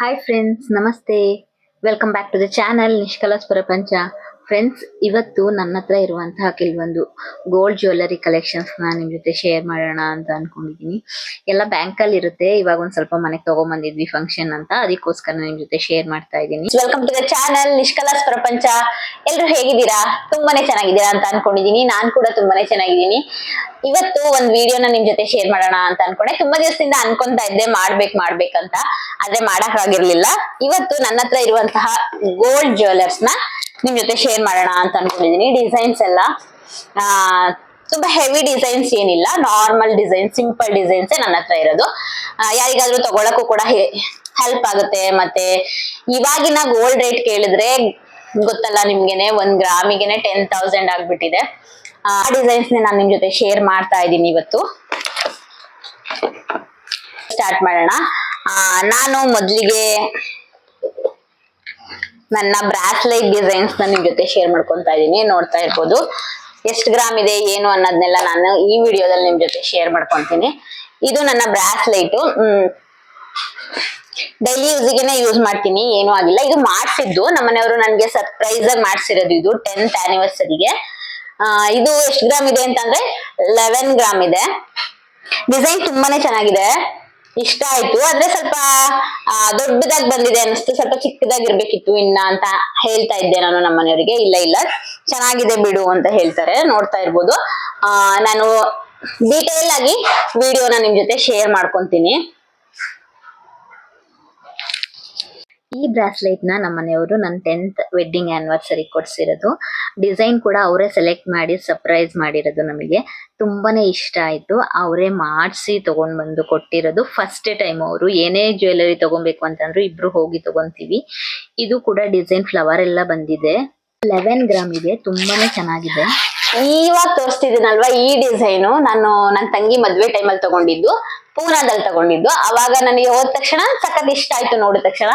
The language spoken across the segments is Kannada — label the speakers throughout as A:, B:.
A: ಹಾಯ್ ಫ್ರೆಂಡ್ಸ್ ನಮಸ್ತೆ welcome back to the channel Nishkala's Prapancha friends ಇವತ್ತು ನನ್ನ ಹತ್ರ ಇರುವಂತಹ ಕೆಲವೊಂದು ಗೋಲ್ಡ್ ಜ್ಯುವೆಲ್ಲರಿ ಕಲೆಕ್ಷನ್ಸ್ನ ನಿಮ್ ಜೊತೆ ಶೇರ್ ಮಾಡೋಣ ಅಂತ ಅನ್ಕೊಂಡಿದ್ದೀನಿ ಎಲ್ಲ ಬ್ಯಾಂಕ್ ಅಲ್ಲಿ ಇರುತ್ತೆ. ಇವಾಗ ಒಂದ್ ಸ್ವಲ್ಪ ಮನೆಗೆ ತಗೊಂಡ್ಬಂದಿದ್ವಿ ಫಂಕ್ಷನ್ ಅಂತ. ಅದಕ್ಕೋಸ್ಕರ ನಿಮ್ಮ ಜೊತೆ ಶೇರ್ ಮಾಡ್ತಾ ಇದ್ದೀನಿ
B: welcome to the channel Nishkala's Prapancha ಎಲ್ರು ಹೇಗಿದ್ದೀರಾ? ತುಂಬಾನೇ ಚೆನ್ನಾಗಿದ್ದೀರಾ ಅಂತ ಅನ್ಕೊಂಡಿದ್ದೀನಿ ನಾನು ಕೂಡ ತುಂಬಾನೇ ಚೆನ್ನಾಗಿದ್ದೀನಿ. ಇವತ್ತು ಒಂದ್ ವಿಡಿಯೋನ ನಿಮ್ ಜೊತೆ ಶೇರ್ ಮಾಡೋಣ ಅಂತ ಅನ್ಕೊಂಡೆ. ತುಂಬಾ ದಿವಸದಿಂದ ಅನ್ಕೊಂತಾ ಇದ್ದೆ, ಮಾಡ್ಬೇಕು ಮಾಡ್ಬೇಕಂತ ಆದ್ರೆ ಮಾಡಕ್ ಆಗಿರ್ಲಿಲ್ಲ. ಇವತ್ತು ನನ್ನ ಹತ್ರ ಇರುವಂತಹ ಗೋಲ್ಡ್ ಜ್ಯುವೆಲ್ಲರ್ಸ್ನ ನಿಮ್ ಜೊತೆ ಶೇರ್ ಮಾಡೋಣ ಅಂತ ಅನ್ಕೊಂಡಿದೀನಿ. ಡಿಸೈನ್ಸ್ ಎಲ್ಲ, ಆ, ತುಂಬಾ ಹೆವಿ ಡಿಸೈನ್ಸ್ ಏನಿಲ್ಲ. ನಾರ್ಮಲ್ ಡಿಸೈನ್ ಸಿಂಪಲ್ ಡಿಸೈನ್ಸ್ ನನ್ನ ಹತ್ರ ಇರೋದು. ಯಾರಿಗಾದ್ರೂ ತಗೊಳಕ್ಕೂ ಕೂಡ ಹೆಲ್ಪ್ ಆಗುತ್ತೆ. ಮತ್ತೆ ಇವಾಗಿನ ಗೋಲ್ಡ್ ರೇಟ್ ಕೇಳಿದ್ರೆ ಗೊತ್ತಲ್ಲ ನಿಮ್ಗೆನೆ, ಒಂದ್ ಗ್ರಾಮಿಗೆನೆ ಟೆನ್ ತೌಸಂಡ್ ಆಗ್ಬಿಟ್ಟಿದೆ. ಆ ಡಿಸೈನ್ಸ್ ನಾನು ನಿಮ್ ಜೊತೆ ಶೇರ್ ಮಾಡ್ತಾ ಇದ್ದೀನಿ ಇವತ್ತು. ಸ್ಟಾರ್ಟ್ ಮಾಡೋಣ. ನಾನು ಮೊದ್ಲಿಗೆ ನನ್ನ ಬ್ರಾಸ್ಲೈಟ್ ಡಿಸೈನ್ಸ್ನ ನಿಮ್ ಜೊತೆ ಶೇರ್ ಮಾಡ್ಕೊಂತಾ ಇದೀನಿ, ನೋಡ್ತಾ ಇರ್ಬೋದು. ಎಷ್ಟು ಗ್ರಾಮ್ ಇದೆ, ಏನು ಅನ್ನೋದನ್ನೆಲ್ಲ ನಾನು ಈ ವಿಡಿಯೋದಲ್ಲಿ ನಿಮ್ ಜೊತೆ ಶೇರ್ ಮಾಡ್ಕೊಂತೀನಿ. ಇದು ನನ್ನ ಬ್ರಾಸ್ಲೈಟ್. ಡೈಲಿ ಯೂಸಿಗೆನೆ ಯೂಸ್ ಮಾಡ್ತೀನಿ, ಏನೂ ಆಗಿಲ್ಲ. ಇದು ಮಾಡ್ಸಿದ್ದು ನಮ್ಮನೆಯವರು ನನಗೆ ಸರ್ಪ್ರೈಸ್ ಆಗಿ ಮಾಡ್ಸಿರೋದು ಇದು ಟೆಂತ್ ಆನಿವರ್ಸರಿಗೆ ಇದು ಎಷ್ಟು ಗ್ರಾಮ್ ಇದೆ ಅಂತಂದ್ರೆ ಲೆವೆನ್ ಗ್ರಾಮ್ ಇದೆ. ಡಿಸೈನ್ ತುಂಬಾನೇ ಚೆನ್ನಾಗಿದೆ. ಇಷ್ಟ ಆಯ್ತು. ಆದ್ರೆ ಸ್ವಲ್ಪ ದೊಡ್ಡದಾಗಿ ಬಂದಿದೆ ಅನಿಸ್ತು ಸ್ವಲ್ಪ ಚಿಕ್ಕದಾಗಿರ್ಬೇಕಿತ್ತು ಇನ್ನ ಅಂತ ಹೇಳ್ತಾ ಇದ್ದೆ ನಾನು ನಮ್ಮ ಮನೆಯವರಿಗೆ ಇಲ್ಲ ಇಲ್ಲ. ಚೆನ್ನಾಗಿದೆ ಬಿಡು ಅಂತ ಹೇಳ್ತಾರೆ. ನೋಡ್ತಾ ಇರ್ಬೋದು. ಆ, ನಾನು ಡೀಟೇಲ್ ಆಗಿ ವಿಡಿಯೋನ ನಿಮ್ ಜೊತೆ ಶೇರ್ ಮಾಡ್ಕೊಂತೀನಿ.
A: ಈ ಬ್ರಾಸ್ಲೆಟ್ನ ನಮ್ಮ ಮನೆಯವರು ನನ್ನ ಟೆಂತ್ ವೆಡ್ಡಿಂಗ್ ಆನಿವರ್ಸರಿ ಕೊಡ್ಸಿರೋದು. ಡಿಸೈನ್ ಕೂಡ ಅವರೇ ಸೆಲೆಕ್ಟ್ ಮಾಡಿ ಸರ್ಪ್ರೈಸ್ ಮಾಡಿರೋದು ನಮಗೆ. ತುಂಬಾನೇ ಇಷ್ಟ ಆಯ್ತು. ಅವರೇ ಮಾಡಿಸಿ ತಗೊಂಡ್ ಬಂದು ಕೊಟ್ಟಿರೋದು. ಫಸ್ಟ್ ಟೈಮ್ ಅವರು ಏನೇ ಜ್ಯುವೆಲರಿ ತಗೊಬೇಕು ಅಂತಂದ್ರು ಇಬ್ರು ಹೋಗಿ ತಗೊಂತೀವಿ. ಇದು ಕೂಡ ಡಿಸೈನ್ ಫ್ಲವರ್ ಎಲ್ಲ ಬಂದಿದೆ. ಲೆವೆನ್ ಗ್ರಾಮ್ ಇದೆ. ತುಂಬಾನೇ ಚೆನ್ನಾಗಿದೆ.
B: ಇವಾಗ ತೋರಿಸ್ತಿದ್ದೀನಲ್ವಾ, ಈ ಡಿಸೈನು ನಾನು ನನ್ನ ತಂಗಿ ಮದ್ವೆ ಟೈಮಲ್ಲಿ ತಗೊಂಡಿದ್ದು, ಪೂನಾದಲ್ಲಿ ತಗೊಂಡಿದ್ದು. ಅವಾಗ ನನಗೆ ಹೋದ ತಕ್ಷಣ ಸಖತ್ ಇಷ್ಟ ಆಯ್ತು ನೋಡಿದ ತಕ್ಷಣ.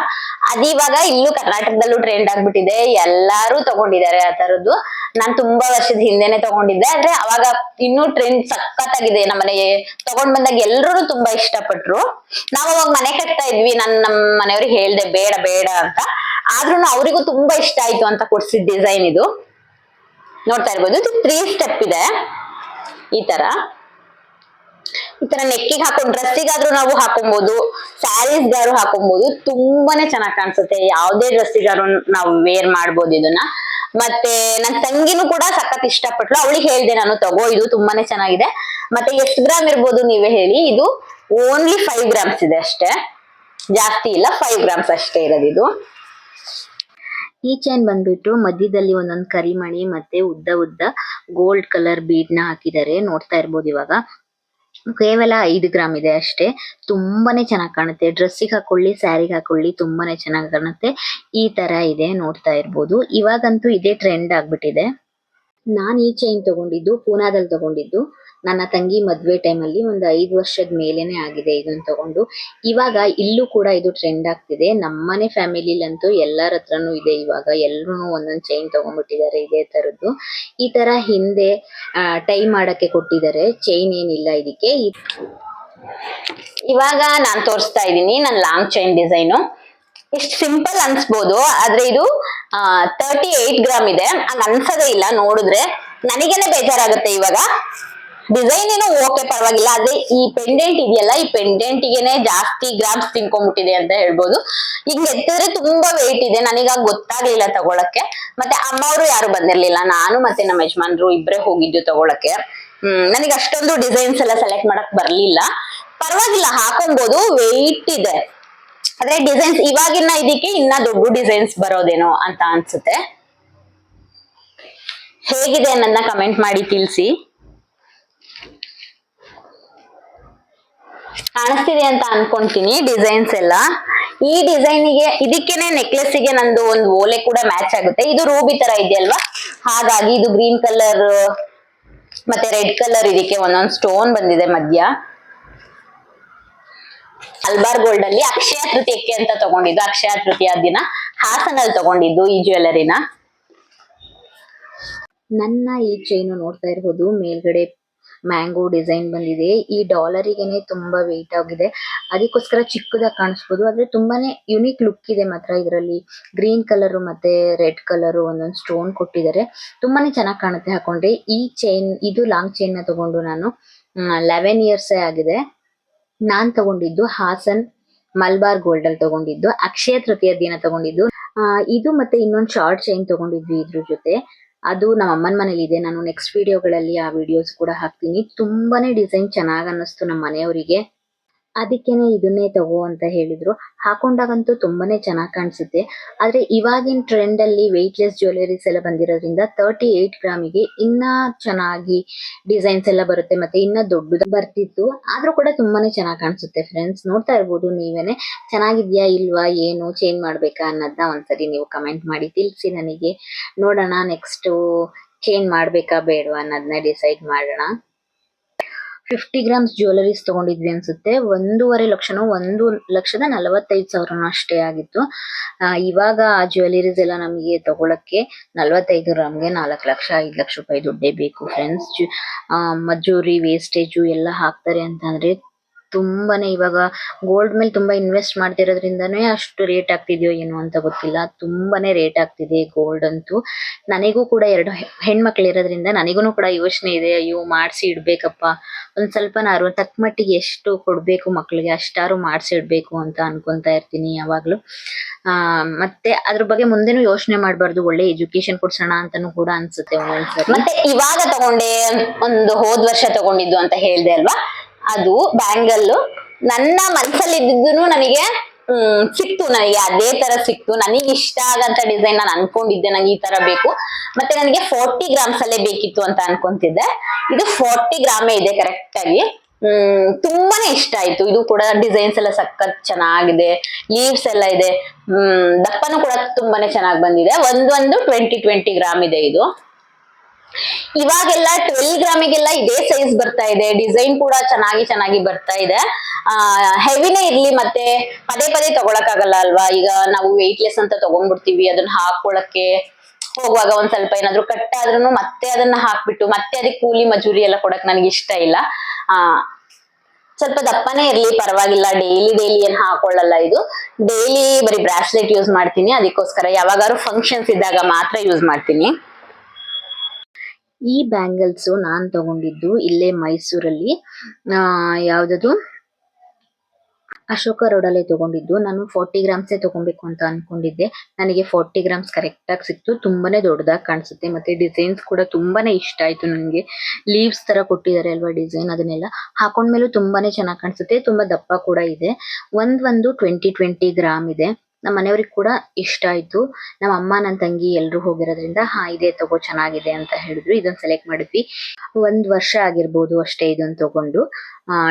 B: ಅದಿವಾಗ ಇಲ್ಲೂ ಕರ್ನಾಟಕದಲ್ಲೂ ಟ್ರೆಂಡ್ ಆಗ್ಬಿಟ್ಟಿದೆ. ಎಲ್ಲಾರು ತಗೊಂಡಿದ್ದಾರೆ ಆ ತರದ್ದು. ನಾನ್ ತುಂಬಾ ವರ್ಷದ ಹಿಂದೆನೆ ತಗೊಂಡಿದ್ದೆ. ಆದ್ರೆ ಅವಾಗ ಇನ್ನೂ ಟ್ರೆಂಡ್ ಸಖತ್ತಾಗಿದೆ. ನಮ್ಮನೆ ತಗೊಂಡ್ ಬಂದಾಗ ಎಲ್ರು ತುಂಬಾ ಇಷ್ಟಪಟ್ರು. ನಾವ್ ಅವಾಗ ಮನೆ ಕಟ್ತಾ ಇದ್ವಿ. ನಾನ್ ನಮ್ಮ ಮನೆಯವ್ರಿಗೆ ಹೇಳ್ದೆ, ಬೇಡ ಬೇಡ ಅಂತ. ಆದ್ರೂ ಅವರಿಗೂ ತುಂಬಾ ಇಷ್ಟ ಆಯ್ತು ಅಂತ ಕೊಡ್ಸಿದ್ ಡಿಸೈನ್ ಇದು. ನೋಡ್ತಾ ಇರ್ಬೋದು. ಇದು ತ್ರೀ ಸ್ಟೆಪ್ ಇದೆ. ಈ ತರ. ಈ ತರ ನೆಕ್ಕಿಗೆ ಹಾಕೊಂಡು ಡ್ರೆಸ್ಸಿಗಾದ್ರೂ ನಾವು ಹಾಕೊಬಹುದು ಸ್ಯಾರೀಸ್ಗಾರು ಹಾಕೊಬಹುದು ತುಂಬಾನೇ ಚೆನ್ನಾಗಿ ಕಾಣಿಸುತ್ತೆ. ಯಾವುದೇ ಡ್ರೆಸ್ಸಿಗಾರು ನಾವು ವೇರ್ ಮಾಡ್ಬೋದು ಇದನ್ನ. ಮತ್ತೆ ನನ್ ತಂಗಿನೂ ಕೂಡ ಸಖತ್ ಇಷ್ಟಪಟ್ಲು. ಅವಳಿಗೆ ಹೇಳ್ದೆ ನಾನು, ತಗೋ, ಇದು ತುಂಬಾನೇ ಚೆನ್ನಾಗಿದೆ. ಮತ್ತೆ ಎಷ್ಟು ಗ್ರಾಮ್ ಇರ್ಬೋದು ನೀವೇ ಹೇಳಿ. ಇದು ಓನ್ಲಿ ಫೈವ್ ಗ್ರಾಮ್ಸ್ ಇದೆ ಅಷ್ಟೇ. ಜಾಸ್ತಿ ಇಲ್ಲ ಫೈವ್ ಗ್ರಾಮ್ಸ್ ಅಷ್ಟೇ ಇರೋದು ಇದು
A: ಈ ಚೈನ್ ಬಂದ್ಬಿಟ್ಟು ಮಧ್ಯದಲ್ಲಿ ಒಂದೊಂದು ಕರಿಮಣಿ ಮತ್ತೆ ಉದ್ದ ಉದ್ದ ಗೋಲ್ಡ್ ಕಲರ್ ಬೀಡ್ನ ಹಾಕಿದ್ದಾರೆ. ನೋಡ್ತಾ ಇರ್ಬೋದು ಇವಾಗ. ಕೇವಲ ಐದು ಗ್ರಾಮ್ ಇದೆ ಅಷ್ಟೇ. ತುಂಬಾನೇ ಚೆನ್ನಾಗಿ ಕಾಣುತ್ತೆ. ಡ್ರೆಸ್ಸಿಗೆ ಹಾಕೊಳ್ಳಿ ಸ್ಯಾರಿಗೆ ಹಾಕೊಳ್ಳಿ ತುಂಬಾನೇ ಚೆನ್ನಾಗಿ ಕಾಣುತ್ತೆ. ಈ ತರ ಇದೆ ನೋಡ್ತಾ ಇರ್ಬೋದು. ಇವಾಗಂತೂ ಇದೇ ಟ್ರೆಂಡ್ ಆಗ್ಬಿಟ್ಟಿದೆ. ನಾನ್ ಈ ಚೈನ್ ತಗೊಂಡಿದ್ದು, ಪೂನಾದಲ್ಲಿ ತಗೊಂಡಿದ್ದು. ನನ್ನ ತಂಗಿ ಮದ್ವೆ ಟೈಮಲ್ಲಿ ಒಂದು ಐದು ವರ್ಷದ ಮೇಲೇನೆ ಆಗಿದೆ ಇದನ್ನ ತಗೊಂಡು. ಇವಾಗ ಇಲ್ಲೂ ಕೂಡ ಇದು ಟ್ರೆಂಡ್ ಆಗ್ತಿದೆ. ನಮ್ಮನೆ ಫ್ಯಾಮಿಲಿಲಂತೂ ಎಲ್ಲರ ಹತ್ರನೂ ಇದೆ ಇವಾಗ. ಎಲ್ಲರೂ ಒಂದೊಂದು ಚೈನ್ ತಗೊಂಡ್ಬಿಟ್ಟಿದ್ದಾರೆ ಇದೇ ತರದ್ದು. ಈ ತರ ಹಿಂದೆ ಟೈ ಮಾಡಕ್ಕೆ ಕೊಟ್ಟಿದ್ದಾರೆ. ಚೈನ್ ಏನಿಲ್ಲ ಇದಕ್ಕೆ.
B: ಇವಾಗ ನಾನು ತೋರಿಸ್ತಾ ಇದ್ದೀನಿ. ನನ್ನ ಲಾಂಗ್ ಚೈನ್ ಡಿಸೈನು ಇಷ್ಟು ಸಿಂಪಲ್ ಅನ್ಸ್ಬೋದು, ಆದ್ರೆ ಇದು ತರ್ಟಿ ಏಟ್ ಗ್ರಾಮ್ ಇದೆ. ಹಂಗ ಅನ್ಸದೇ ಇಲ್ಲ, ನೋಡಿದ್ರೆ. ನನಗೇನೆ ಬೇಜಾರಾಗುತ್ತೆ ಇವಾಗ. ಡಿಸೈನ್ ಏನೋ ಓಕೆ ಪರವಾಗಿಲ್ಲ. ಆದ್ರೆ ಈ ಪೆಂಡೆಂಟ್ ಇದೆಯಲ್ಲ, ಈ ಪೆಂಡೆಂಟಿಗೆನೆ ಜಾಸ್ತಿ ಗ್ರಾಮ್ಸ್ ತಿನ್ಕೊಂಡ್ಬಿಟ್ಟಿದೆ ಅಂತ ಹೇಳ್ಬೋದು. ಈಗ ಎತ್ತಿದ್ರೆ ತುಂಬಾ ವೆಯ್ಟ್ ಇದೆ. ನನಗ ಗೊತ್ತಾಗ್ಲಿಲ್ಲ ತಗೊಳಕ್ಕೆ. ಮತ್ತೆ ಅಮ್ಮವರು ಯಾರು ಬಂದಿರ್ಲಿಲ್ಲ? ನಾನು ಮತ್ತೆ ನಮ್ಮ ಯಜಮಾನ್ರು ಇಬ್ರೇ ಹೋಗಿದ್ದು ತಗೊಳಕ್ಕೆ. ಹ್ಮ್, ನನಗೆ ಅಷ್ಟೊಂದು ಡಿಸೈನ್ಸ್ ಎಲ್ಲ ಸೆಲೆಕ್ಟ್ ಮಾಡಕ್ ಬರ್ಲಿಲ್ಲ. ಪರವಾಗಿಲ್ಲ, ಹಾಕೊಂಬೋದು. ವೆಯ್ಟ್ ಇದೆ. ಆದ್ರೆ ಡಿಸೈನ್ಸ್ ಇವಾಗಿನ ಇದಕ್ಕೆ ಇನ್ನ ದೊಡ್ಡ ಡಿಸೈನ್ಸ್ ಬರೋದೇನೋ ಅಂತ ಅನ್ಸುತ್ತೆ. ಹೇಗಿದೆ ಅನ್ನೋದನ್ನ ಕಮೆಂಟ್ ಮಾಡಿ ತಿಳಿಸಿ. ಕಾಣಿಸ್ತಿದೆ ಅಂತ ಅನ್ಕೊಂತೀನಿ ಡಿಸೈನ್ಸ್ ಎಲ್ಲ. ಈ ಡಿಸೈನಿಗೆ ಇದಕ್ಕೇನೆ ನೆಕ್ಲೆಸ್ಗೆ ನಂದು ಒಂದು ಓಲೆ ಕೂಡ ಮ್ಯಾಚ್ ಆಗುತ್ತೆ. ಇದು ರೂಬಿ ತರ ಇದೆಯಲ್ವಾ ಹಾಗಾಗಿ ಇದು ಗ್ರೀನ್ ಕಲರ್ ಮತ್ತೆ ರೆಡ್ ಕಲರ್ ಇದಕ್ಕೆ ಒಂದೊಂದು ಸ್ಟೋನ್ ಬಂದಿದೆ ಮಧ್ಯ. ಅಲ್ಬಾರ್ ಗೋಲ್ಡ್ ಅಲ್ಲಿ ಅಕ್ಷಯ ತೃತೀಯಕ್ಕೆ ಅಂತ ತಗೊಂಡಿದ್ದು. ಅಕ್ಷಯ ತೃತೀಯ ದಿನ. ಹಾಸನಲ್ಲಿ ತಗೊಂಡಿದ್ದು ಈ ಜ್ಯುವೆಲರಿನ
A: ನನ್ನ ಈ ಚೈನು ನೋಡ್ತಾ ಇರ್ಬೋದು. ಮೇಲ್ಗಡೆ ಮ್ಯಾಂಗೋ ಡಿಸೈನ್ ಬಂದಿದೆ. ಈ ಡಾಲರಿಗೆನೆ ತುಂಬಾ ವೆಯ್ಟ್ ಆಗಿದೆ. ಅದಕ್ಕೋಸ್ಕರ ಚಿಕ್ಕದಾಗಿ ಕಾಣಿಸ್ಬೋದು. ಆದ್ರೆ ತುಂಬಾನೇ ಯುನಿಕ್ ಲುಕ್ ಇದೆ ಮಾತ್ರ ಇದರಲ್ಲಿ. ಗ್ರೀನ್ ಕಲರ್ ಮತ್ತೆ ರೆಡ್ ಕಲರ್ ಒಂದೊಂದು ಸ್ಟೋನ್ ಕೊಟ್ಟಿದ್ದಾರೆ. ತುಂಬಾನೇ ಚೆನ್ನಾಗಿ ಕಾಣುತ್ತೆ ಹಾಕೊಂಡ್ರೆ ಈ ಚೈನ್ ಇದು ಲಾಂಗ್ ಚೈನ್ನ ತಗೊಂಡು ನಾನು ಲೆವೆನ್ ಇಯರ್ಸ್ ಆಗಿದೆ. ನಾನ್ ತಗೊಂಡಿದ್ದು ಹಾಸನ್ ಮಲ್ಬಾರ್ ಗೋಲ್ಡ್ ಅಲ್ಲಿ ತಗೊಂಡಿದ್ದು, ಅಕ್ಷಯ ತೃತೀಯ ದಿನ ತಗೊಂಡಿದ್ದು. ಇದು ಮತ್ತೆ ಇನ್ನೊಂದು ಶಾರ್ಟ್ ಚೈನ್ ತಗೊಂಡಿದ್ವಿ ಇದ್ರ ಜೊತೆ. ಅದು ನಮ್ಮ ಅಮ್ಮನ ಮನೇಲಿ ಇದೆ. ನಾನು ನೆಕ್ಸ್ಟ್ ವಿಡಿಯೋಗಳಲ್ಲಿ ಆ ವಿಡಿಯೋಸ್ ಕೂಡ ಹಾಕ್ತೀನಿ. ತುಂಬಾನೇ ಡಿಸೈನ್ ಚೆನ್ನಾಗ್ ಅನ್ನಿಸ್ತು ನಮ್ಮ ಮನೆಯವರಿಗೆ. ಅದಕ್ಕೇನೆ ಇದನ್ನೇ ತಗೋ ಅಂತ ಹೇಳಿದ್ರು. ಹಾಕೊಂಡಾಗಂತೂ ತುಂಬಾನೇ ಚೆನ್ನಾಗಿ ಕಾಣಿಸುತ್ತೆ. ಆದ್ರೆ ಇವಾಗಿನ ಟ್ರೆಂಡ್ ಅಲ್ಲಿ ವೆಯ್ಟ್ಲೆಸ್ ಜ್ಯುವೆಲರೀಸ್ ಎಲ್ಲ ಬಂದಿರೋದ್ರಿಂದ ತರ್ಟಿ ಏಟ್ ಗ್ರಾಮಿಗೆ ಇನ್ನ ಚೆನ್ನಾಗಿ ಡಿಸೈನ್ಸ್ ಎಲ್ಲ ಬರುತ್ತೆ ಮತ್ತೆ ಇನ್ನ ದೊಡ್ಡದು ಬರ್ತಿತ್ತು. ಆದ್ರೂ ಕೂಡ ತುಂಬಾನೇ ಚೆನ್ನಾಗಿ ಕಾಣಿಸುತ್ತೆ ಫ್ರೆಂಡ್ಸ್ ನೋಡ್ತಾ ಇರ್ಬೋದು ನೀವೇನೆ. ಚೆನ್ನಾಗಿದ್ಯಾ ಇಲ್ವಾ, ಏನು ಚೇಂಜ್ ಮಾಡ್ಬೇಕಾ ಅನ್ನೋದನ್ನ ಒಂದ್ಸರಿ ನೀವು ಕಮೆಂಟ್ ಮಾಡಿ ತಿಳಿಸಿ ನನಗೆ. ನೋಡೋಣ ನೆಕ್ಸ್ಟ್ ಚೇಂಜ್ ಮಾಡ್ಬೇಕಾ ಬೇಡವಾ ಅನ್ನೋದನ್ನ ಡಿಸೈಡ್ ಮಾಡೋಣ. ಫಿಫ್ಟಿ ಗ್ರಾಮ್ಸ್ ಜ್ಯುವೆಲರೀಸ್ ತಗೊಂಡಿದ್ವಿ ಅನ್ಸುತ್ತೆ. ಒಂದೂವರೆ ಲಕ್ಷನೋ, ಒಂದು ಲಕ್ಷದ ನಲವತ್ತೈದು ಸಾವಿರನೋ ಅಷ್ಟೇ ಆಗಿತ್ತು. ಇವಾಗ ಆ ಜ್ಯುವೆಲರೀಸ್ ಎಲ್ಲ ನಮಗೆ ತಗೊಳಕ್ಕೆ ನಲವತ್ತೈದು ಗ್ರಾಮ್ಗೆ ನಾಲ್ಕು ಲಕ್ಷ, ಐದು ಲಕ್ಷ ರೂಪಾಯಿ ದುಡ್ಡೇ ಬೇಕು ಫ್ರೆಂಡ್ಸ್ ಮಜೂರಿ ವೇಸ್ಟೇಜು ಎಲ್ಲ ಹಾಕ್ತಾರೆ ಅಂತಂದ್ರೆ ತುಂಬಾನೇ ಇವಾಗ ಗೋಲ್ಡ್ ಮೇಲೆ ತುಂಬಾ ಇನ್ವೆಸ್ಟ್ ಮಾಡ್ತಿರೋದ್ರಿಂದನೇ ಅಷ್ಟು ರೇಟ್ ಆಗ್ತಿದೆಯೋ ಏನೋ ಅಂತ ಗೊತ್ತಿಲ್ಲ. ತುಂಬಾನೇ ರೇಟ್ ಆಗ್ತಿದೆ ಗೋಲ್ಡ್ ಅಂತೂ. ನನಗೂ ಕೂಡ ಎರಡು ಹೆಣ್ಮಕ್ಳು ಇರೋದ್ರಿಂದ ನನಗೂ ಕೂಡ ಯೋಚನೆ ಇದೆ, ಅಯ್ಯೋ ಮಾಡಿಸಿ ಇಡ್ಬೇಕಪ್ಪ. ಒಂದ್ ಸ್ವಲ್ಪ ನಾರು ತಕ್ಕ ಮಟ್ಟಿಗೆ ಎಷ್ಟು ಕೊಡ್ಬೇಕು ಮಕ್ಳಿಗೆ, ಅಷ್ಟಾರು ಮಾಡಿಸಿ ಇಡ್ಬೇಕು ಅಂತ ಅನ್ಕೊಂತಾ ಇರ್ತೀನಿ ಯಾವಾಗ್ಲೂ. ಆ, ಮತ್ತೆ ಅದ್ರ ಬಗ್ಗೆ ಮುಂದೆನೂ ಯೋಚನೆ ಮಾಡಬಾರ್ದು, ಒಳ್ಳೆ ಎಜುಕೇಶನ್ ಕೊಡ್ಸೋಣ ಅಂತಾನು ಕೂಡ ಅನ್ಸುತ್ತೆ ಒಂದೊಂದ್ಸರಿ.
B: ಮತ್ತೆ ಇವಾಗ ತಗೊಂಡೆ, ಒಂದು ಹೋದ್ ವರ್ಷ ತಗೊಂಡಿದ್ದು ಅಂತ ಹೇಳ್ದೆ ಅಲ್ವಾ? ಅದು ಬ್ಯಾಂಗಲ್ ನನ್ನ ಮನ್ಸಲ್ಲಿ ಇದ್ದಿದ್ದು ನನಗೆ, ಹ್ಮ್, ಸಿಕ್ತು ನನಗೆ, ಅದೇ ತರ ಸಿಕ್ತು. ನನಗೆ ಇಷ್ಟ ಆಗಂತ ಡಿಸೈನ್ ನಾನು ಅನ್ಕೊಂಡಿದ್ದೆ, ನಂಗೆ ಈ ತರ ಬೇಕು. ಮತ್ತೆ ನನಗೆ ಫೋರ್ಟಿ ಗ್ರಾಮ್ಸ್ ಅಲ್ಲೇ ಬೇಕಿತ್ತು ಅಂತ ಅನ್ಕೊಂತಿದ್ದೆ. ಇದು ಫೋರ್ಟಿ ಗ್ರಾಮೇ ಇದೆ ಕರೆಕ್ಟ್ ಆಗಿ. ಹ್ಮ್, ತುಂಬಾನೇ ಇಷ್ಟ ಆಯ್ತು. ಇದು ಕೂಡ ಡಿಸೈನ್ಸ್ ಎಲ್ಲ ಸಖತ್ ಚೆನ್ನಾಗಿದೆ. ಲೀವ್ಸ್ ಎಲ್ಲ ಇದೆ. ಹ್ಮ್, ದಪ್ಪನೂ ಕೂಡ ತುಂಬಾನೇ ಚೆನ್ನಾಗಿ ಬಂದಿದೆ. ಒಂದೊಂದು ಟ್ವೆಂಟಿ ಟ್ವೆಂಟಿ ಗ್ರಾಮ್ ಇದೆ ಇದು. ಇವಾಗೆಲ್ಲ ಟ್ವೆಲ್ ಗ್ರಾಮಿಗೆಲ್ಲ ಇದೇ ಸೈಜ್ ಬರ್ತಾ ಇದೆ. ಡಿಸೈನ್ ಕೂಡ ಚೆನ್ನಾಗಿ ಚೆನ್ನಾಗಿ ಬರ್ತಾ ಇದೆ. ಆ ಹೆವಿನೇ ಇರ್ಲಿ ಮತ್ತೆ ಪದೇ ಪದೇ ತಗೊಳಕ್ಕಾಗಲ್ಲ ಅಲ್ವಾ? ಈಗ ನಾವು ವೆಯ್ಟ್ಲೆಸ್ ಅಂತ ತಗೊಂಡ್ಬಿಡ್ತೀವಿ, ಅದನ್ನ ಹಾಕೊಳಕ್ಕೆ ಹೋಗುವಾಗ ಒಂದ್ ಸ್ವಲ್ಪ ಏನಾದ್ರು ಕಟ್ ಆದ್ರೂ ಮತ್ತೆ ಅದನ್ನ ಹಾಕ್ಬಿಟ್ಟು, ಮತ್ತೆ ಅದಕ್ಕೆ ಕೂಲಿ ಮಜೂರಿ ಎಲ್ಲ ಕೊಡಕ್ ನನಗೆ ಇಷ್ಟ ಇಲ್ಲ. ಆ, ಸ್ವಲ್ಪ ದಪ್ಪನೇ ಇರ್ಲಿ, ಪರವಾಗಿಲ್ಲ ಡೈಲಿ ಡೈಲಿ ಏನ್ ಹಾಕೊಳ್ಳಲ್ಲ ಇದು. ಡೈಲಿ ಬರೀ ಬ್ರಾಸ್ಲೆಟ್ ಯೂಸ್ ಮಾಡ್ತೀನಿ, ಅದಕ್ಕೋಸ್ಕರ ಯಾವಾಗಾದ್ರು ಫಂಕ್ಷನ್ಸ್ ಇದ್ದಾಗ ಮಾತ್ರ ಯೂಸ್ ಮಾಡ್ತೀನಿ.
A: ಈ ಬ್ಯಾಂಗಲ್ಸ್ ನಾನು ತಗೊಂಡಿದ್ದು ಇಲ್ಲೇ ಮೈಸೂರಲ್ಲಿ. ಯಾವ್ದದು? ಅಶೋಕ ರೋಡ್ ಅಲ್ಲೇ ತಗೊಂಡಿದ್ದು. ನಾನು ಫೋರ್ಟಿ ಗ್ರಾಮ್ಸೇ ತಗೊಬೇಕು ಅಂತ ಅನ್ಕೊಂಡಿದ್ದೆ. ನನಗೆ ಫೋರ್ಟಿ ಗ್ರಾಮ್ಸ್ ಕರೆಕ್ಟ್ ಆಗಿ ಸಿಕ್ತು. ತುಂಬಾನೇ ದೊಡ್ಡದಾಗಿ ಕಾಣಿಸುತ್ತೆ. ಮತ್ತೆ ಡಿಸೈನ್ಸ್ ಕೂಡ ತುಂಬಾನೇ ಇಷ್ಟ ಆಯ್ತು ನನಗೆ. ಲೀವ್ಸ್ ತರ ಕೊಟ್ಟಿದ್ದಾರೆ ಅಲ್ವಾ ಡಿಸೈನ್ ಅದನ್ನೆಲ್ಲ. ಹಾಕೊಂಡ್ಮೇಲೂ ತುಂಬಾನೇ ಚೆನ್ನಾಗಿ ಕಾಣಿಸುತ್ತೆ. ತುಂಬಾ ದಪ್ಪ ಕೂಡ ಇದೆ. ಒಂದ್ ಒಂದು ಟ್ವೆಂಟಿ ಟ್ವೆಂಟಿ ಗ್ರಾಮ್ ಇದೆ. ನಮ್ಮ ಮನೆಯವ್ರಿಗೆ ಕೂಡ ಇಷ್ಟ ಆಯ್ತು. ನಮ್ಮ ಅಮ್ಮ ನನ್ನ ತಂಗಿ ಎಲ್ಲರೂ ಹೋಗಿರೋದ್ರಿಂದ, ಹಾ, ಇದೇ ತಗೋ, ಚೆನ್ನಾಗಿದೆ ಅಂತ ಹೇಳಿದ್ರು. ಇದನ್ನ ಸೆಲೆಕ್ಟ್ ಮಾಡಿದ್ವಿ. ಒಂದ್ ವರ್ಷ ಆಗಿರ್ಬೋದು ಅಷ್ಟೇ ಇದನ್ನ ತಗೊಂಡು.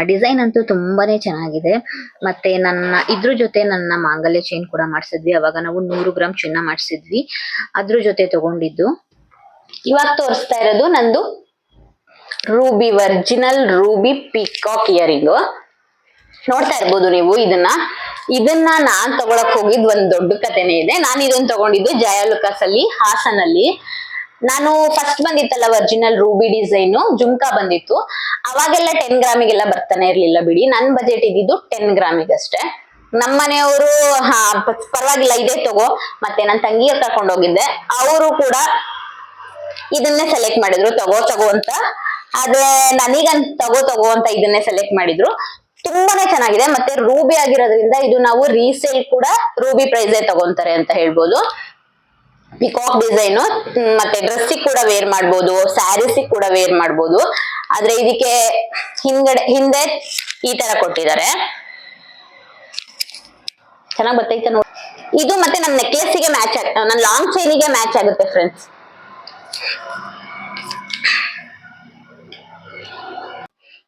A: ಡಿಸೈನ್ ಅಂತೂ ತುಂಬಾನೇ ಚೆನ್ನಾಗಿದೆ. ಮತ್ತೆ ನನ್ನ, ಇದ್ರ ಜೊತೆ ನನ್ನ ಮಾಂಗಲ್ಯ ಚೈನ್ ಕೂಡ ಮಾಡಿಸಿದ್ವಿ. ಅವಾಗ ನಾವು ನೂರು ಗ್ರಾಮ್ ಚಿನ್ನ ಮಾಡಿಸಿದ್ವಿ. ಅದ್ರ ಜೊತೆ ತಗೊಂಡಿದ್ದು.
B: ಇವಾಗ ತೋರಿಸ್ತಾ ಇರೋದು ನಂದು ruby original ruby peacock earring ನೋಡ್ತಾ ಇರ್ಬೋದು ನೀವು ಇದನ್ನ. ಇದನ್ನ ನಾನ್ ತಗೊಳಕ್ ಹೋಗಿದ್ ಒಂದ್ ದೊಡ್ಡ ಕಥೆನೇ ಇದೆ. ನಾನು ಇದನ್ನ ತಗೊಂಡಿದ್ದು ಜಯಾಲುಕಾಸ್ ಅಲ್ಲಿ ಹಾಸನಲ್ಲಿ ನಾನು ಫಸ್ಟ್ ಬಂದಿತ್ತಲ್ಲ ಒರಿಜಿನಲ್ ರೂಬಿ ಡಿಸೈನ್, ಜುಮ್ಕಾ ಬಂದಿತ್ತು. ಅವಾಗೆಲ್ಲ ಟೆನ್ ಗ್ರಾಮಿಗೆಲ್ಲ ಬರ್ತಾನೆ ಇರ್ಲಿಲ್ಲ ಬಿಡಿ. ನನ್ ಬಜೆಟ್ ಇದ್ದಿದ್ದು ಟೆನ್ ಗ್ರಾಮಿಗಷ್ಟೇ. ನಮ್ಮ ಮನೆಯವರು, ಹಾ ಪರವಾಗಿಲ್ಲ, ಇದೇ ತಗೋ. ಮತ್ತೆ ನನ್ನ ತಂಗಿಯ ಕರ್ಕೊಂಡೋಗಿದ್ದೆ ಅವರು ಕೂಡ ಇದನ್ನೇ ಸೆಲೆಕ್ಟ್ ಮಾಡಿದ್ರು. ತಗೋ ತಗೋ ಅಂತ. ಆದ್ರೆ ನನಗಂತ ತಗೋ ತಗೋ ಅಂತ ಇದನ್ನೇ ಸೆಲೆಕ್ಟ್ ಮಾಡಿದ್ರು. ತುಂಬಾನೇ ಚೆನ್ನಾಗಿದೆ. ಮತ್ತೆ ರೂಬಿ ಆಗಿರೋದ್ರಿಂದ ಇದು ನಾವು ರೀಸೇಲ್ ಕೂಡ ರೂಬಿ ಪ್ರೈಸೇ ತಗೊಂತಾರೆ ಅಂತ ಹೇಳ್ಬೋದು. ಪಿಕಾಕ್ ಡಿಸೈನ್ ಮತ್ತೆ ಡ್ರೆಸ್ಸಿಗೆ ಕೂಡ ವೇರ್ ಮಾಡ್ಬೋದು ಸ್ಯಾರೀಸಿಗೆ ಕೂಡ ವೇರ್ ಮಾಡ್ಬೋದು. ಆದ್ರೆ ಇದಕ್ಕೆ ಹಿಂದ್ಗಡೆ, ಹಿಂದೆ ಈ ತರ ಕೊಟ್ಟಿದ್ದಾರೆ. ಚೆನ್ನಾಗಿ ಬರ್ತೈತೆ ನೋಡಿ. ಇದು ಮತ್ತೆ ನನ್ನ ನೆಕ್ಲೆಸ್ಗೆ ಮ್ಯಾಚ್ ಆಗ ನನ್ನ ಲಾಂಗ್ ಚೈನಿಗೆ ಮ್ಯಾಚ್ ಆಗುತ್ತೆ ಫ್ರೆಂಡ್ಸ್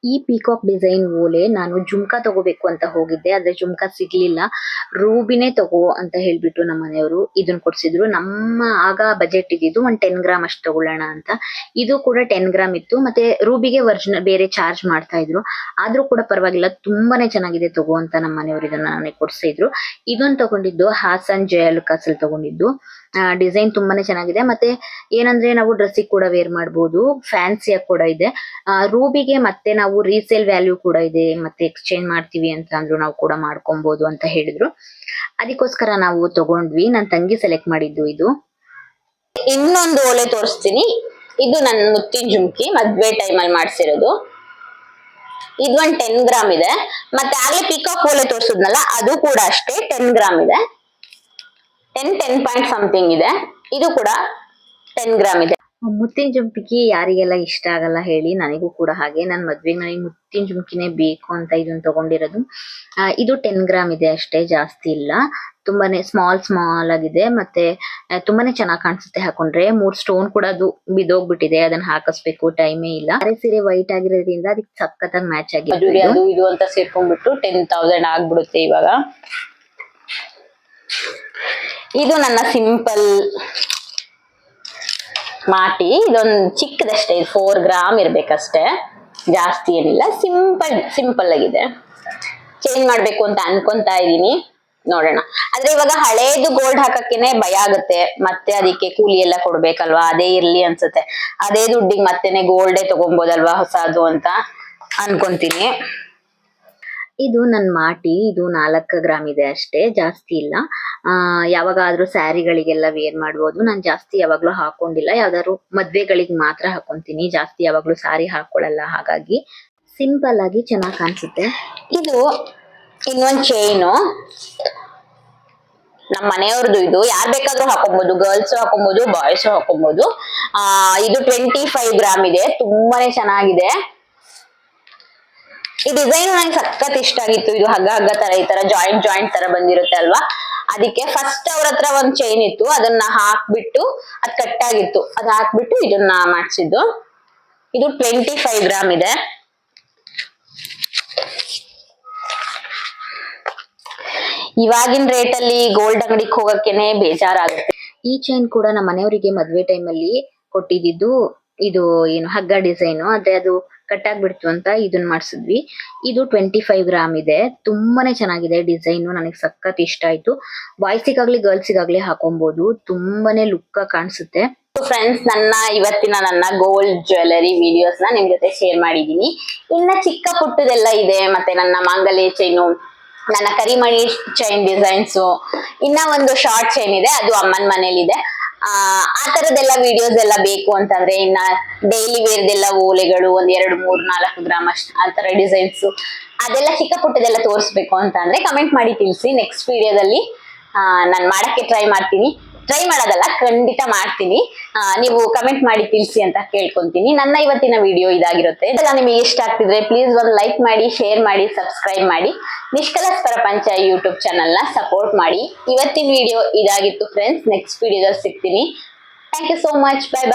A: ಈ ಪೀಕಾಕ್ ಡಿಸೈನ್ ಓಲೆ ನಾನು ಜುಮ್ಕಾ ತಗೋಬೇಕು ಅಂತ ಹೋಗಿದ್ದೆ. ಆದ್ರೆ ಜುಮ್ಕಾ ಸಿಗ್ಲಿಲ್ಲ. ರೂಬಿನೇ ತಗೋ ಅಂತ ಹೇಳ್ಬಿಟ್ಟು ನಮ್ಮ ಮನೆಯವರು ಇದನ್ನ ಕೊಡ್ಸಿದ್ರು. ನಮ್ಮ ಆಗ ಬಜೆಟ್ ಇದ್ದಿದ್ದು ಒಂದ್ ಟೆನ್ ಗ್ರಾಮ್ ಅಷ್ಟು ತಗೊಳ್ಳೋಣ ಅಂತ. ಇದು ಕೂಡ ಟೆನ್ ಗ್ರಾಮ್ ಇತ್ತು. ಮತ್ತೆ ರೂಬಿಗೆ ವರ್ಜಿನಲ್ ಬೇರೆ ಚಾರ್ಜ್ ಮಾಡ್ತಾ ಇದ್ರು. ಆದ್ರೂ ಕೂಡ ಪರವಾಗಿಲ್ಲ. ತುಂಬಾನೇ ಚೆನ್ನಾಗಿದೆ ತಗೋ ಅಂತ ನಮ್ಮ ಮನೆಯವರು ಇದನ್ನ ನನಗೆ ಕೊಡ್ಸಿದ್ರು. ಇದನ್ನ ತಗೊಂಡಿದ್ದು ಹಾಸನ್ ಜಯಲುಕಾಸ್ ಅಲ್ಲಿ ತಗೊಂಡಿದ್ದು. ಡಿಸೈನ್ ತುಂಬಾನೇ ಚೆನ್ನಾಗಿದೆ. ಮತ್ತೆ ಏನಂದ್ರೆ ನಾವು ಡ್ರೆಸ್ಸಿಗೆ ಕೂಡ ವೇರ್ ಮಾಡ್ಬೋದು. ಫ್ಯಾನ್ಸಿಯಾಗಿ ಕೂಡ ಇದೆ. ರೂಬಿಗೆ ಮತ್ತೆ ನಾವು ರೀಸೇಲ್ ವ್ಯಾಲ್ಯೂ ಕೂಡ ಇದೆ. ಮತ್ತೆ ಎಕ್ಸ್ಚೇಂಜ್ ಮಾಡ್ತೀವಿ ಅಂತ ಅಂದ್ರು ನಾವು ಕೂಡ ಮಾಡ್ಕೊಬಹುದು ಅಂತ ಹೇಳಿದ್ರು. ಅದಕ್ಕೋಸ್ಕರ ನಾವು ತಗೊಂಡ್ವಿ. ನನ್ನ ತಂಗಿ ಸೆಲೆಕ್ಟ್ ಮಾಡಿದ್ದು ಇದು.
B: ಇನ್ನೊಂದು ಓಲೆ ತೋರಿಸ್ತೀನಿ. ಇದು ನನ್ನ ಮುತ್ತಿನ ಜುಮ್ಕಿ ಮದ್ವೆ ಟೈಮಲ್ಲಿ ಮಾಡಿಸಿರೋದು. ಇದು ಒಂದು ಟೆನ್ ಗ್ರಾಮ್ ಇದೆ. ಮತ್ತೆ ಆಗ್ಲೇ ಪಿಕಾಕ್ ಓಲೆ ತೋರಿಸಿದ್ನಲ್ಲ, ಅದು ಕೂಡ ಅಷ್ಟೇ. ಟೆನ್ ಗ್ರಾಮ್ ಇದೆ. ಟೆನ್ ಟೆನ್ ಪಾಯಿಂಟ್ ಸಮಥಿಂಗ್ ಇದೆ. ಇದು ಕೂಡ ಟೆನ್ ಗ್ರಾಮ್ ಇದೆ.
A: ಮುತ್ತಿನ ಜುಂಪಿಗೆ ಯಾರಿಗೆಲ್ಲ ಇಷ್ಟ ಆಗಲ್ಲ ಹೇಳಿ ನನಗೂ ಕೂಡ ಹಾಗೆ. ನನ್ನ ಮದ್ವೆಗೆ ನನಗೆ ಮುತ್ತಿನ ಜುಮ್ಕಿನೇ ಬೇಕು ಅಂತ ಇದನ್ನ ತಗೊಂಡಿರೋದು. ಇದು ಟೆನ್ ಗ್ರಾಮ್ ಇದೆ ಅಷ್ಟೇ ಜಾಸ್ತಿ ಇಲ್ಲ. ತುಂಬಾನೇ ಸ್ಮಾಲ್ ಸ್ಮಾಲ್ ಆಗಿದೆ. ಮತ್ತೆ ತುಂಬಾನೇ ಚೆನ್ನಾಗಿ ಕಾಣಿಸುತ್ತೆ ಹಾಕೊಂಡ್ರೆ. ಮೂರ್ ಸ್ಟೋನ್ ಕೂಡ ಅದು ಬಿದ್ದೋಗ್ಬಿಟ್ಟಿದೆ. ಅದನ್ನ ಹಾಕಿಸ್ಬೇಕು ಟೈಮೇ ಇಲ್ಲ. ಅರೆ ಸೀರೆ ವೈಟ್ ಆಗಿರೋದ್ರಿಂದ ಅದಕ್ಕೆ ಸಖತ್ತಾಗಿ ಮ್ಯಾಚ್ ಆಗಿದೆ
B: ಅದು ಇದು ಅಂತ ಸೇರ್ಕೊಂಡ್ಬಿಟ್ಟು ಟೆನ್ ತೌಸಂಡ್ ಆಗ್ಬಿಡುತ್ತೆ ಇವಾಗ. ಇದು ನನ್ನ ಸಿಂಪಲ್ ಮಾಟಿ. ಇದೊಂದು ಚಿಕ್ಕದಷ್ಟೇ, ಇದು ಫೋರ್ ಗ್ರಾಮ್ ಇರ್ಬೇಕಷ್ಟೇ. ಜಾಸ್ತಿ ಏನಿಲ್ಲ ಸಿಂಪಲ್ ಸಿಂಪಲ್ ಆಗಿದೆ. ಚೇಂಜ್ ಮಾಡಬೇಕು ಅಂತ ಅನ್ಕೊಂತಾ ಇದ್ದೀನಿ. ನೋಡೋಣ. ಆದ್ರೆ ಇವಾಗ ಹಳೇದು ಗೋಲ್ಡ್ ಹಾಕಕ್ಕೇನೆ ಭಯ ಆಗುತ್ತೆ. ಮತ್ತೆ ಅದಕ್ಕೆ ಕೂಲಿ ಎಲ್ಲ ಕೊಡ್ಬೇಕಲ್ವಾ? ಅದೇ ಇರ್ಲಿ ಅನ್ಸುತ್ತೆ. ಅದೇ ದುಡ್ಡಿಗೆ ಮತ್ತೆನೆ ಗೋಲ್ಡೇ ತಗೊಬೋದಲ್ವಾ ಹೊಸದು ಅಂತ ಅನ್ಕೊಂತೀನಿ.
A: ಇದು ನನ್ನ ಮಾಟಿ, ಇದು ನಾಲ್ಕು ಗ್ರಾಮ್ ಇದೆ ಅಷ್ಟೇ, ಜಾಸ್ತಿ ಇಲ್ಲ. ಆ, ಯಾವಾಗಾದ್ರೂ ಸ್ಯಾರಿಗಳಿಗೆಲ್ಲ ವೇರ್ ಮಾಡ್ಬೋದು. ನಾನು ಜಾಸ್ತಿ ಯಾವಾಗ್ಲೂ ಹಾಕೊಂಡಿಲ್ಲ. ಯಾವ್ದಾದ್ರು ಮದ್ವೆಗಳಿಗೆ ಮಾತ್ರ ಹಾಕೊಂತೀನಿ. ಜಾಸ್ತಿ ಯಾವಾಗ್ಲೂ ಸಾರಿ ಹಾಕೊಳ್ಳಲ್ಲ. ಹಾಗಾಗಿ ಸಿಂಪಲ್ ಆಗಿ ಚೆನ್ನಾಗಿ ಕಾಣಿಸುತ್ತೆ.
B: ಇದು ಇನ್ನೊಂದು ಚೈನು ನಮ್ಮ ಮನೆಯವ್ರದ್ದು ಇದು. ಯಾರ್ ಬೇಕಾದ್ರೂ ಹಾಕೊಬಹುದು ಗರ್ಲ್ಸ್ ಹಾಕೊಬಹುದು ಬಾಯ್ಸ್ ಹಾಕೊಬಹುದು ಆ, ಇದು ಟ್ವೆಂಟಿ ಫೈವ್ ಗ್ರಾಮ್ ಇದೆ. ತುಂಬಾನೇ ಚೆನ್ನಾಗಿದೆ. ಈ ಡಿಸೈನ್ ನಂಗೆ ಸಖತ್ ಇಷ್ಟ ಆಗಿತ್ತು. ಇದು ಹಗ್ಗ ಹಗ್ಗ ತರ ಈ ತರ ಜಾಯಿಂಟ್ ಜಾಯಿಂಟ್ ತರ ಬಂದಿರುತ್ತೆ ಅಲ್ವಾ? ಅದಕ್ಕೆ ಫಸ್ಟ್ ಅವ್ರ ಹತ್ರ ಒಂದ್ ಚೈನ್ ಇತ್ತು. ಅದನ್ನ ಹಾಕ್ಬಿಟ್ಟು ಅದ್ ಕಟ್ ಆಗಿತ್ತು. ಅದ್ ಹಾಕ್ಬಿಟ್ಟು ಇದನ್ನ ಮಾಡಿಸಿದ್ದು. ಇದು ಟ್ವೆಂಟಿ ಫೈವ್ ಗ್ರಾಮ್ ಇದೆ. ಇವಾಗಿನ ರೇಟ್ ಅಲ್ಲಿ ಗೋಲ್ಡ್ ಅಂಗಡಿಗೆ ಹೋಗಕ್ಕೆನೆ ಬೇಜಾರಾಗುತ್ತೆ.
A: ಈ ಚೈನ್ ಕೂಡ ನಮ್ಮ ಮನೆಯವರಿಗೆ ಮದ್ವೆ ಟೈಮಲ್ಲಿ ಕೊಟ್ಟಿದ್ದು ಇದು ಏನು ಹಗ್ಗ ಡಿಸೈನು ಅದೇ ಅದು ಕಟ್ ಆಗ್ಬಿಡ್ತು ಅಂತ ಇದನ್ನ ಮಾಡಿಸಿದ್ವಿ. ಇದು ಟ್ವೆಂಟಿ ಫೈವ್ ಗ್ರಾಮ್ ಇದೆ. ತುಂಬಾನೇ ಚೆನ್ನಾಗಿದೆ ಡಿಸೈನು. ನನಗೆ ಸಖತ್ ಇಷ್ಟ ಆಯ್ತು. ಬಾಯ್ಸಿಗಾಗ್ಲಿ, ಗರ್ಲ್ಸಿಗಾಗ್ಲಿ ಹಾಕೊಬಹುದು ತುಂಬಾನೇ ಲುಕ್ ಕಾಣಿಸುತ್ತೆ.
B: ಫ್ರೆಂಡ್ಸ್ ನನ್ನ ಇವತ್ತಿನ ನನ್ನ ಗೋಲ್ಡ್ ಜ್ಯುವೆಲರಿ ವಿಡಿಯೋಸ್ನ ನಿಮ್ ಜೊತೆ ಶೇರ್ ಮಾಡಿದೀನಿ ಇನ್ನ ಚಿಕ್ಕ ಪುಟ್ಟದೆಲ್ಲ ಇದೆ. ಮತ್ತೆ ನನ್ನ ಮಾಂಗಲ್ಯ ಚೈನು ನನ್ನ ಕರಿಮಣಿ ಚೈನ್ ಡಿಸೈನ್ಸು ಇನ್ನ ಒಂದು ಶಾರ್ಟ್ ಚೈನ್ ಇದೆ. ಅದು ಅಮ್ಮನ ಮನೇಲಿದೆ. ಆ ತರದೆಲ್ಲ ವಿಡಿಯೋಸ್ ಎಲ್ಲ ಬೇಕು ಅಂತಂದ್ರೆ ಇನ್ನ ಡೈಲಿ ವೇರ್ದೆಲ್ಲ ಓಲೆಗಳು ಒಂದ್ ಎರಡು, ಮೂರ್, ನಾಲ್ಕು ಗ್ರಾಮ್ ಅಷ್ಟು ಆ ತರ ಡಿಸೈನ್ಸ್ ಅದೆಲ್ಲ ಚಿಕ್ಕ ಪುಟ್ಟದೆಲ್ಲ ತೋರಿಸ್ಬೇಕು ಅಂತ ಅಂದ್ರೆ ಕಮೆಂಟ್ ಮಾಡಿ ತಿಳಿಸಿ. ನೆಕ್ಸ್ಟ್ ವಿಡಿಯೋದಲ್ಲಿ ನಾನು ಮಾಡಕ್ಕೆ ಟ್ರೈ ಮಾಡ್ತೀನಿ. ಟ್ರೈ ಮಾಡೋದಲ್ಲ, ಖಂಡಿತ ಮಾಡ್ತೀನಿ. ನೀವು ಕಮೆಂಟ್ ಮಾಡಿ ತಿಳಿಸಿ ಅಂತ ಕೇಳ್ಕೊಂತೀನಿ. ನನ್ನ ಇವತ್ತಿನ ವಿಡಿಯೋ ಇದಾಗಿರುತ್ತೆ. ಇದೆಲ್ಲ ನಿಮಗೆ ಇಷ್ಟ ಆಗ್ತಿದ್ರೆ ಪ್ಲೀಸ್ ಒಂದು ಲೈಕ್ ಮಾಡಿ ಶೇರ್ ಮಾಡಿ ಸಬ್ಸ್ಕ್ರೈಬ್ ಮಾಡಿ. ನಿಷ್ಕಲಸ್ ಪ್ರಪಂಚ ಯೂಟ್ಯೂಬ್ ಚಾನಲ್ನ ಸಪೋರ್ಟ್ ಮಾಡಿ. ಇವತ್ತಿನ ವಿಡಿಯೋ ಇದಾಗಿತ್ತು ಫ್ರೆಂಡ್ಸ್ ನೆಕ್ಸ್ಟ್ ವಿಡಿಯೋದಲ್ಲಿ ಸಿಗ್ತೀನಿ. Thank you so much bye bye